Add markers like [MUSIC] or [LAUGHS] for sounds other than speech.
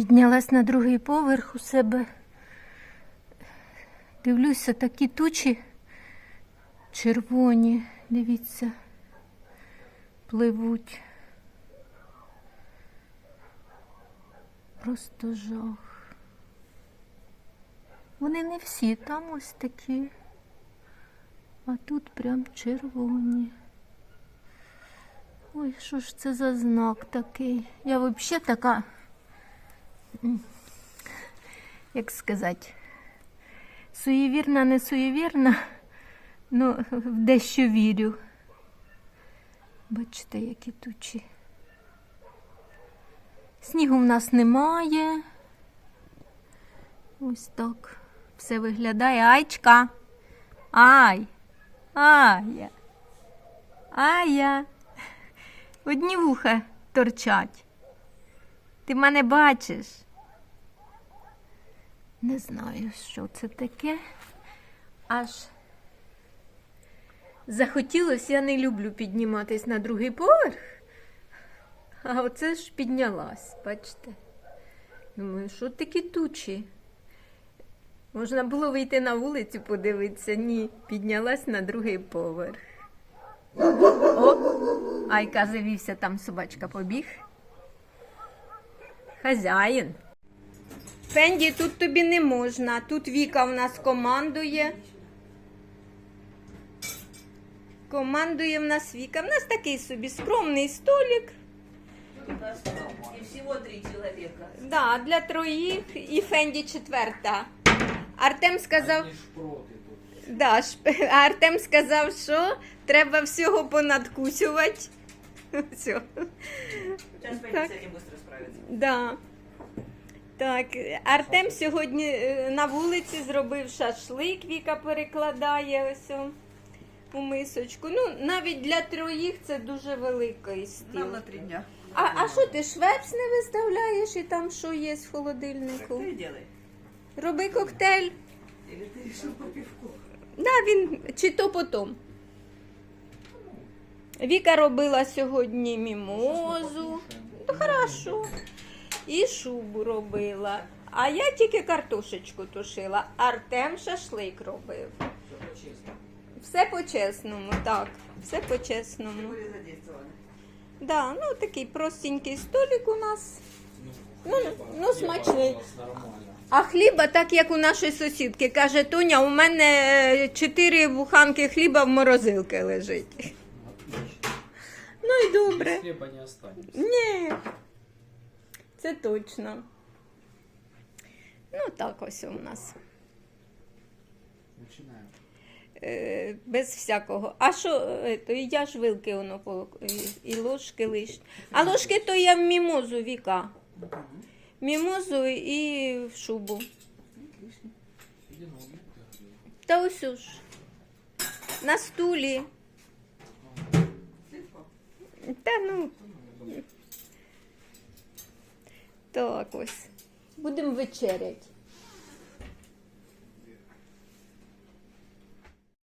Піднялась на другий поверх у себе. Дивлюся, такі тучі червоні, дивіться, пливуть. Просто жах. Вони не всі, там ось такі, а тут прям червоні. Ой, що ж це за знак такий? Я взагалі така, як сказати, суєвірна, не суєвірна, ну, в дещо вірю. Бачите, які тучі. Снігу в нас немає. Ось так все виглядає. Айчка. Ай. Ая. Ая. Одні вуха торчать. Ти мене бачиш? Не знаю, що це таке. Аж захотілося, я не люблю підніматись на другий поверх. А оце ж піднялась, бачите? Думаю, що такі тучі? Можна було вийти на вулицю, подивитися. Ні, піднялась на другий поверх. О, Айка завівся, там собачка побіг. Хазяїн. Фенді, тут тобі не можна. Тут Віка в нас командує. Командує в нас Віка. В нас такий собі скромний столик. И всего три человека. Да, для троїх і Фенді четверта. Артем сказав, да, шп- [LAUGHS] Артем сказав, що треба всього понадкусювати. Все. Сейчас Фенни Так. с этим быстро справится. Да. Так, Артем сьогодні е, на вулиці зробив шашлик, Віка перекладає ось у мисочку. Ну, навіть для троїх це дуже великий стіл. Нам на три дня. А, а що ти швепс не виставляєш і там що є в холодильнику? Роби коктейль. Или решил по пивку? Да, він чи то потом. Віка робила сьогодні мімозу. Ну, хорошо. І шубу робила. А я тільки картошечку тушила. Артем шашлик робив. Все по-чесному, так. Все по-чесному. Да, ну такий простенький столик у нас. Ну, хліба. ну, смачний. А хліба, так як у нашої сусідки, каже Тоня, у мене е, чотири буханки хліба в морозилці лежить. Ну і добре. Хліба не останется. Ні. Це точно. Ну, так ось у нас. Починаємо. Е, без всякого. А що, е, то і я ж вилки воно і, і ложки лиш. А ложки то я в мімозу віка. Мімозу і в шубу. Та ось ж. На стулі. Та ну. Так ось. Будемо вечеряти.